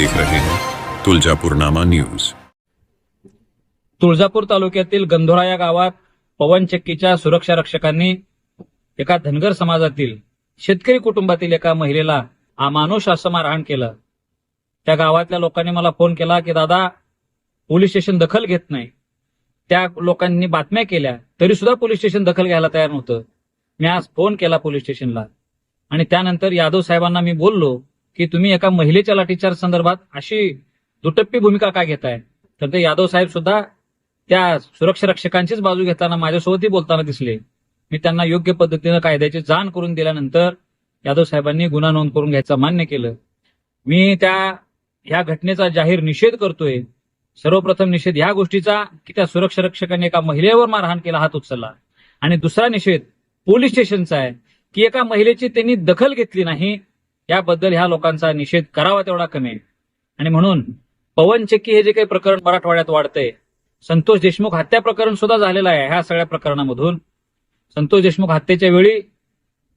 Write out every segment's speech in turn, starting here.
देख रहे हैं। तुलजापुरनामा न्यूज। तुळजापूर तालुक्यातील गंधोरा या गावात पवन चक्कीच्या सुरक्षा रक्षकांनी एका धनगर समाजातील शेतकरी कुटुंबातील एका महिलेला अमानुष असं मारहाण केलं. त्या गावातल्या लोकांनी मला फोन केला की दादा पोलीस स्टेशन दखल घेत नाही. त्या लोकांनी बातम्या केल्या तरी सुद्धा पोलीस स्टेशन दखल घ्यायला तयार नव्हतं. मी आज फोन केला पोलीस स्टेशनला. आणि त्यानंतर यादव साहेबांना मी बोललो की तुम्ही एका महिलेच्या लाठीचार संदर्भात अशी दुटप्पी भूमिका का घेताय? तर ते यादव साहेब सुद्धा त्या सुरक्षा रक्षकांचीच बाजू घेताना माझ्यासोबतही बोलताना दिसले. मी त्यांना योग्य पद्धतीनं कायद्याची जाण करून दिल्यानंतर यादव साहेबांनी गुन्हा नोंद करून घ्यायचं मान्य केलं. मी त्या ह्या घटनेचा जाहीर निषेध करतोय. सर्वप्रथम निषेध ह्या गोष्टीचा की त्या सुरक्षा रक्षकांनी एका महिलेवर मारहाण केला हात उचलला. आणि दुसरा निषेध पोलीस स्टेशनचा आहे की एका महिलेची त्यांनी दखल घेतली नाही याबद्दल ह्या लोकांचा निषेध करावा तेवढा कमी. आहे. आणि म्हणून पवन चक्की हे जे काही प्रकरण मराठवाड्यात वाढतंय संतोष देशमुख हत्या प्रकरण सुद्धा झालेलं आहे ह्या सगळ्या प्रकरणामधून. संतोष देशमुख हत्येच्या वेळी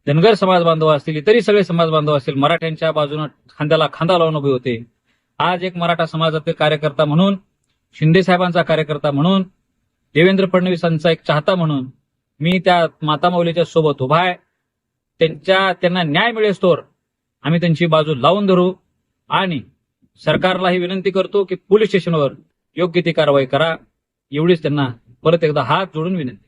धनगर समाज बांधव असतील इतरही सगळे समाज बांधव असतील मराठ्यांच्या बाजूने खांद्याला खांदा लावून उभे होते. आज एक मराठा समाजातील कार्यकर्ता म्हणून शिंदे साहेबांचा कार्यकर्ता म्हणून देवेंद्र फडणवीसांचा एक चाहता म्हणून मी त्या मातामौलीच्या सोबत उभा आहे. त्यांच्या त्यांना न्याय मिळेस्तोवर आम्ही त्यांची बाजू लावून धरू आणि सरकारलाही विनंती करतो की पोलीस स्टेशनवर योग्य ती कारवाई करा. एवढीच त्यांना परत एकदा हात जोडून विनंती.